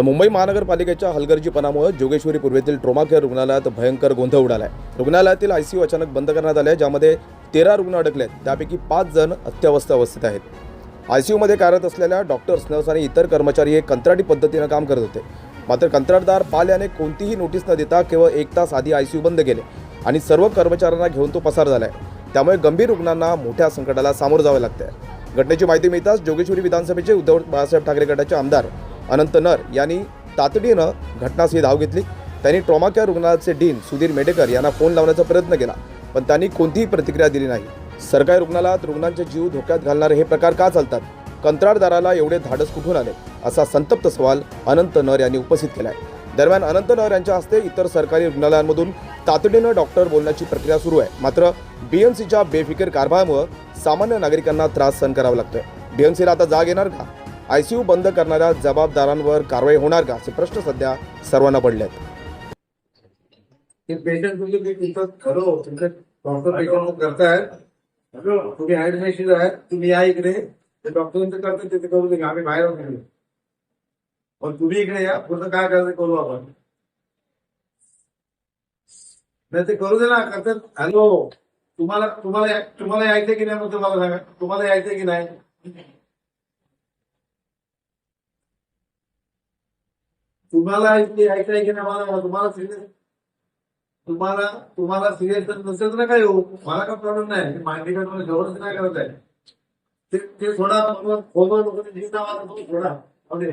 तर मुंबई महानगरपालिकेच्या हलगर्जीपणामुळे जोगेश्वरी पूर्वेतील ट्रोमा केअर रुग्णालयात भयंकर गोंधळ उडाला आहे रुग्णालयातील आयसीयू अचानक बंद करण्यात आले ज्यामध्ये तेरा रुग्ण अडकले आहेत त्यापैकी पाच जण अत्यावस्था अवस्थेत आहेत. आयसीयूमध्ये कार्यरत असलेल्या डॉक्टर्स नर्स आणि इतर कर्मचारी हे कंत्राटी पद्धतीनं काम करत होते. मात्र कंत्राटदार पाल याने कोणतीही नोटीस न देता केवळ एक तास आधी आयसीयू बंद केले आणि सर्व कर्मचाऱ्यांना घेऊन तो पसार झाला आहे त्यामुळे गंभीर रुग्णांना मोठ्या संकटाला सामोरं जावे लागते घटनेची माहिती मिळताच जोगेश्वरी विधानसभेचे उद्धव बाळासाहेब ठाकरे गटाचे आमदार अनंत नर यांनी तातडीनं घटनास्थळी धाव घेतली. त्यांनी ट्रॉमा केअर रुग्णालयाचे डीन सुधीर मेडेकर यांना फोन लावण्याचा प्रयत्न केला पण त्यांनी कोणतीही प्रतिक्रिया दिली नाही. सरकारी रुग्णालयात रुग्णांचे जीव धोक्यात घालणारे हे प्रकार का चालतात? कंत्राटदाराला एवढे धाडस कुठून आले? असा संतप्त सवाल अनंत नर यांनी उपस्थित केला आहे दरम्यान अनंत नर यांच्या हस्ते इतर सरकारी रुग्णालयांमधून तातडीनं डॉक्टर बोलण्याची प्रक्रिया सुरू आहे. मात्र बीएमसीच्या बेफिकीर कारभारामुळे सामान्य नागरिकांना त्रास सहन करावा लागतोय. बीएमसीला आता जाग येणार का? आयसीयू बंद करणाऱ्या जबाबदारांवर कारवाई होणार का? असे प्रश्न सध्या सर्वांना पडले आहेत ते तुम्ही या इकडे ते डॉक्टरांचं करतात ते करू दे आम्ही बाहेर आहोत पण तुम्ही इकडे या पुढचं काय करायचं करू आपण. नाही ते करू दे ना करतात. हॅलो तुम्हाला तुम्हाला तुम्हाला यायचं की नाही मग तुम्हाला सांगा तुम्हाला यायचं की नाही? तुम्हाला इथे यायचं की नाही मला तुम्हाला सिरियस तुम्हाला तुम्हाला सिरियस नसेल तर काय हो मला काय प्रॉब्लेम नाही. मांडी का जवळच नाही करत आहे. ते ते थोडा खोबर लोक थोडा ओके